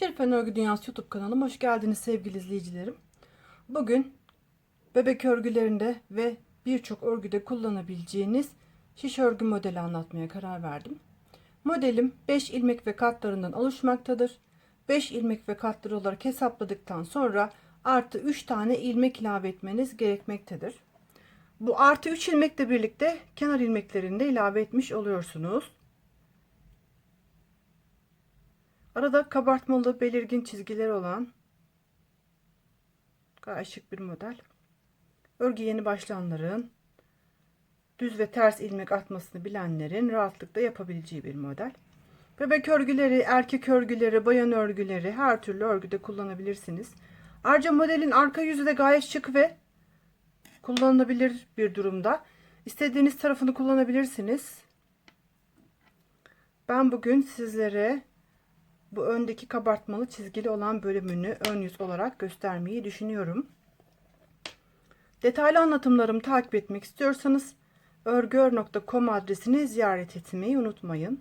Şerifen Örgü Dünyası YouTube kanalıma hoş geldiniz sevgili izleyicilerim. Bugün bebek örgülerinde ve birçok örgüde kullanabileceğiniz şiş örgü modeli anlatmaya karar verdim. Modelim 5 ilmek ve katlarından oluşmaktadır. 5 ilmek ve katları olarak hesapladıktan sonra artı 3 tane ilmek ilave etmeniz gerekmektedir. Bu artı 3 ilmekle birlikte kenar ilmeklerini de ilave etmiş oluyorsunuz. Arada kabartmalı belirgin çizgileri olan gayet şık bir model. Örgü yeni başlayanların düz ve ters ilmek atmasını bilenlerin rahatlıkla yapabileceği bir model. Bebek örgüleri, erkek örgüleri, bayan örgüleri her türlü örgüde kullanabilirsiniz. Ayrıca modelin arka yüzü de gayet şık ve kullanılabilir bir durumda. İstediğiniz tarafını kullanabilirsiniz. Ben bugün sizlere bu öndeki kabartmalı çizgili olan bölümünü ön yüz olarak göstermeyi düşünüyorum. Detaylı anlatımlarımı takip etmek istiyorsanız örgüör.com adresini ziyaret etmeyi unutmayın.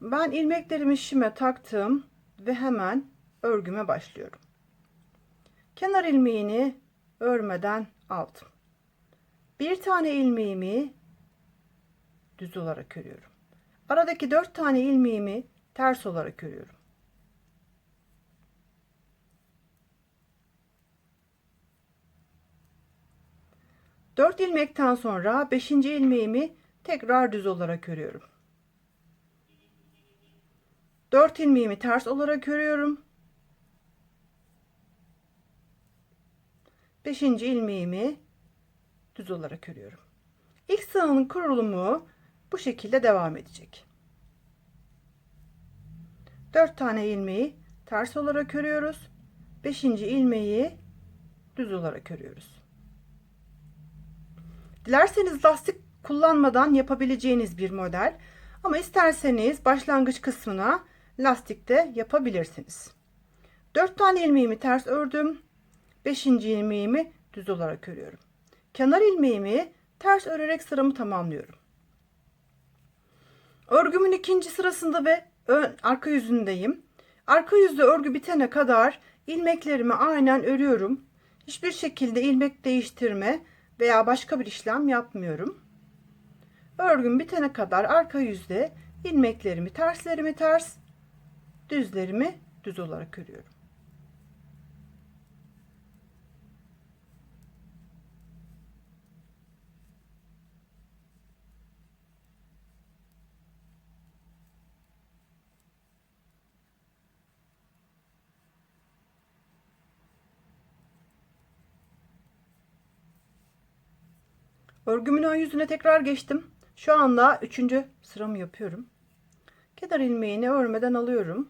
Ben ilmeklerimi şime taktım ve hemen örgüme başlıyorum. Kenar ilmeğini örmeden aldım. Bir tane ilmeğimi düz olarak örüyorum. Aradaki dört tane ilmeğimi ters olarak örüyorum. Dört ilmekten sonra beşinci ilmeğimi tekrar düz olarak örüyorum. Dört ilmeğimi ters olarak örüyorum. Beşinci ilmeğimi düz olarak örüyorum. İlk sıranın kurulumu bu şekilde devam edecek. 4 tane ilmeği ters olarak örüyoruz. 5. ilmeği düz olarak örüyoruz. Dilerseniz lastik kullanmadan yapabileceğiniz bir model ama isterseniz başlangıç kısmına lastikte yapabilirsiniz. 4 tane ilmeğimi ters ördüm. 5. ilmeğimi düz olarak örüyorum. Kenar ilmeğimi ters örerek sıramı tamamlıyorum. Örgümün ikinci sırasında ve ön arka yüzündeyim. Arka yüzde örgü bitene kadar ilmeklerimi aynen örüyorum. Hiçbir şekilde ilmek değiştirme veya başka bir işlem yapmıyorum. Örgüm bitene kadar arka yüzde ilmeklerimi terslerimi ters, düzlerimi düz olarak örüyorum. Örgümün ön yüzüne tekrar geçtim. Şu anda üçüncü sıramı yapıyorum. Kenar ilmeğini örmeden alıyorum.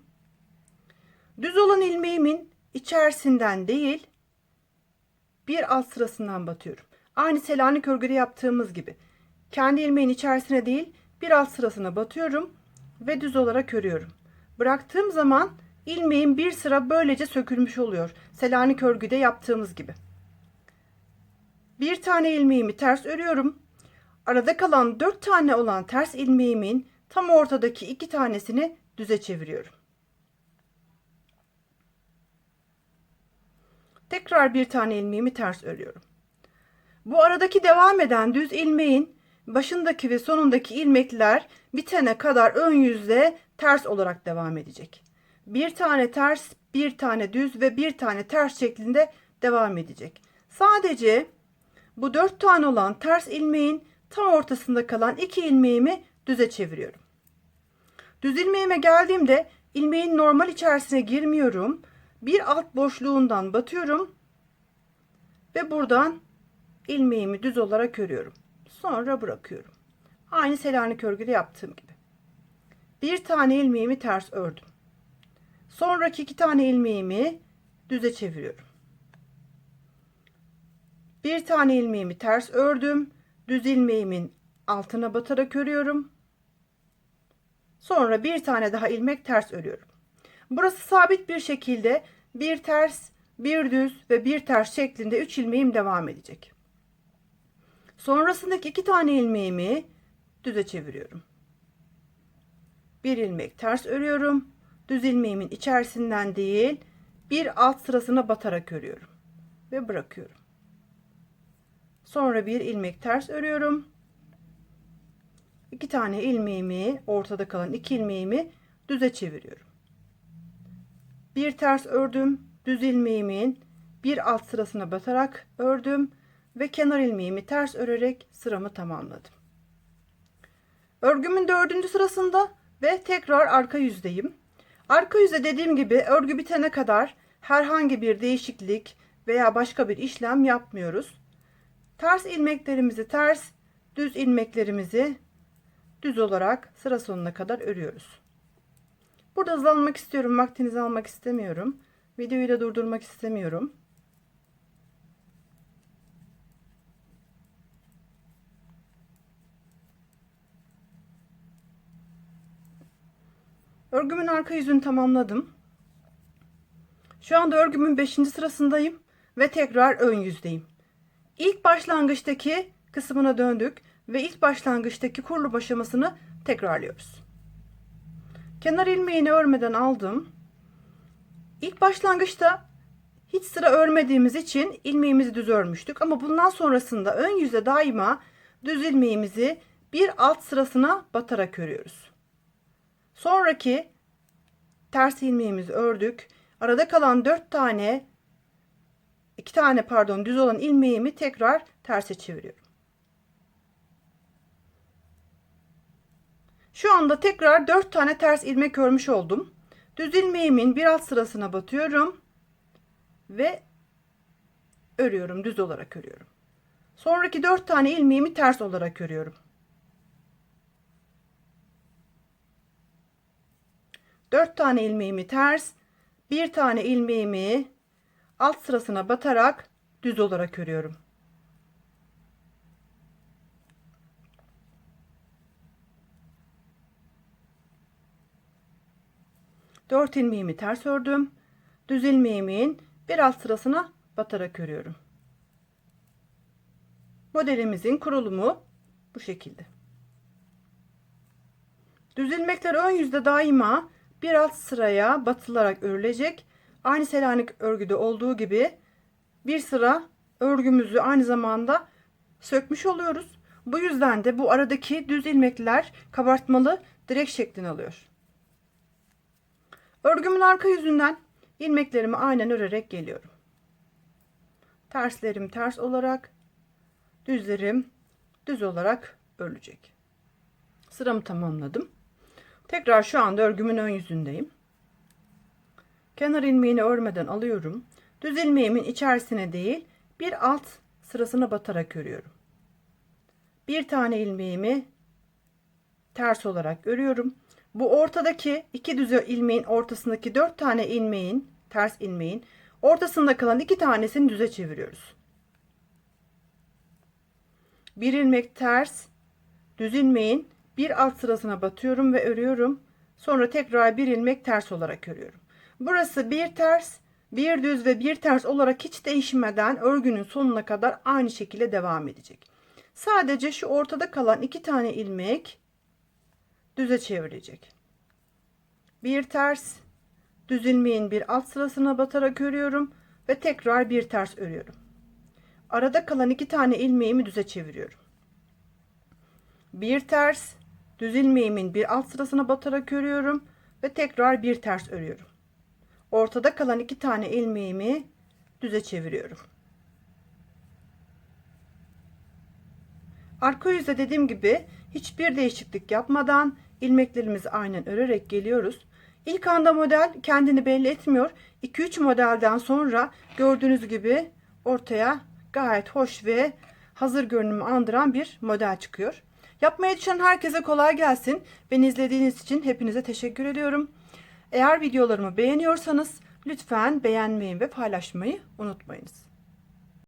Düz olan ilmeğimin içerisinden değil bir alt sırasından batıyorum. Aynı Selanik örgüde yaptığımız gibi. Kendi ilmeğin içerisine değil bir alt sırasına batıyorum ve düz olarak örüyorum. Bıraktığım zaman ilmeğin bir sıra böylece sökülmüş oluyor. Selanik örgüde yaptığımız gibi. Bir tane ilmeğimi ters örüyorum. Arada kalan dört tane olan ters ilmeğimin tam ortadaki iki tanesini düze çeviriyorum. Tekrar bir tane ilmeğimi ters örüyorum. Bu aradaki devam eden düz ilmeğin başındaki ve sonundaki ilmekler bitene kadar ön yüzde ters olarak devam edecek. Bir tane ters, bir tane düz ve bir tane ters şeklinde devam edecek. Sadece bu dört tane olan ters ilmeğin tam ortasında kalan iki ilmeğimi düze çeviriyorum. Düz ilmeğime geldiğimde ilmeğin normal içerisine girmiyorum. Bir alt boşluğundan batıyorum ve buradan ilmeğimi düz olarak örüyorum. Sonra bırakıyorum. Aynı Selanik örgüde yaptığım gibi. Bir tane ilmeğimi ters ördüm. Sonraki iki tane ilmeğimi düze çeviriyorum. Bir tane ilmeğimi ters ördüm. Düz ilmeğimin altına batarak örüyorum. Sonra bir tane daha ilmek ters örüyorum. Burası sabit bir şekilde bir ters, bir düz ve bir ters şeklinde 3 ilmeğim devam edecek. Sonrasındaki iki tane ilmeğimi düze çeviriyorum. Bir ilmek ters örüyorum. düz ilmeğimin içerisinden değil bir alt sırasına batarak örüyorum ve bırakıyorum. Sonra bir ilmek ters örüyorum. İki tane ilmeğimi ortada kalan iki ilmeğimi düze çeviriyorum. Bir ters ördüm. Düz ilmeğimin bir alt sırasına batarak ördüm ve kenar ilmeğimi ters örerek sıramı tamamladım. Örgümün dördüncü sırasında ve tekrar arka yüzdeyim. Arka yüzde dediğim gibi örgü bitene kadar herhangi bir değişiklik veya başka bir işlem yapmıyoruz. Ters ilmeklerimizi ters, düz ilmeklerimizi düz olarak sıra sonuna kadar örüyoruz. Burada hızlanmak istiyorum. Vaktinizi almak istemiyorum. Videoyu da durdurmak istemiyorum. Örgümün arka yüzünü tamamladım. Şu anda örgümün 5. sırasındayım ve tekrar ön yüzdeyim. İlk başlangıçtaki kısmına döndük ve ilk başlangıçtaki kurulu aşamasını tekrarlıyoruz. Kenar ilmeğini örmeden aldım. İlk başlangıçta hiç sıra örmediğimiz için ilmeğimizi düz örmüştük ama bundan sonrasında ön yüze daima düz ilmeğimizi bir alt sırasına batarak örüyoruz. Sonraki ters ilmeğimizi ördük. Arada kalan 4 tane 2 tane pardon düz olan ilmeğimi tekrar terse çeviriyorum. Şu anda tekrar 4 tane ters ilmek örmüş oldum. Düz ilmeğimin bir alt sırasına batıyorum ve örüyorum. Düz olarak örüyorum. Sonraki 4 tane ilmeğimi ters olarak örüyorum. 4 tane ilmeğimi ters, bir tane ilmeğimi alt sırasına batarak düz olarak örüyorum. Dört ilmeğimi ters ördüm. Düz ilmeğimin bir alt sırasına batarak örüyorum. Modelimizin kurulumu bu şekilde. Düz ilmekler ön yüzde daima bir alt sıraya batılarak örülecek. Aynı Selanik örgüde olduğu gibi bir sıra örgümüzü aynı zamanda sökmüş oluyoruz. Bu yüzden de bu aradaki düz ilmekler kabartmalı direk şeklini alıyor. Örgümün arka yüzünden ilmeklerimi aynen örerek geliyorum. Terslerim ters olarak, düzlerim düz olarak örülecek. Sıramı tamamladım. Tekrar şu anda örgümün ön yüzündeyim. Kenar ilmeğini örmeden alıyorum. Düz ilmeğimin içerisine değil bir alt sırasına batarak örüyorum. Bir tane ilmeğimi ters olarak örüyorum. Bu ortadaki iki düz ilmeğin ortasındaki dört tane ilmeğin ters ilmeğin ortasında kalan iki tanesini düze çeviriyoruz. Bir ilmek ters düz ilmeğin bir alt sırasına batıyorum ve örüyorum. Sonra tekrar bir ilmek ters olarak örüyorum. Burası bir ters, bir düz ve bir ters olarak hiç değişmeden örgünün sonuna kadar aynı şekilde devam edecek. Sadece şu ortada kalan iki tane ilmek düze çevirecek. Bir ters, düz ilmeğin bir alt sırasına batarak örüyorum ve tekrar bir ters örüyorum. Arada kalan iki tane ilmeğimi düze çeviriyorum. Bir ters, düz ilmeğimin bir alt sırasına batarak örüyorum ve tekrar bir ters örüyorum. Ortada kalan iki tane ilmeğimi düze çeviriyorum. Arka yüzde dediğim gibi hiçbir değişiklik yapmadan ilmeklerimizi aynen örerek geliyoruz. İlk anda model kendini belli etmiyor. 2-3 modelden sonra gördüğünüz gibi ortaya gayet hoş ve hazır görünümü andıran bir model çıkıyor. Yapmaya düşen herkese kolay gelsin. Beni izlediğiniz için hepinize teşekkür ediyorum. Eğer videolarımı beğeniyorsanız lütfen beğenmeyi ve paylaşmayı unutmayınız.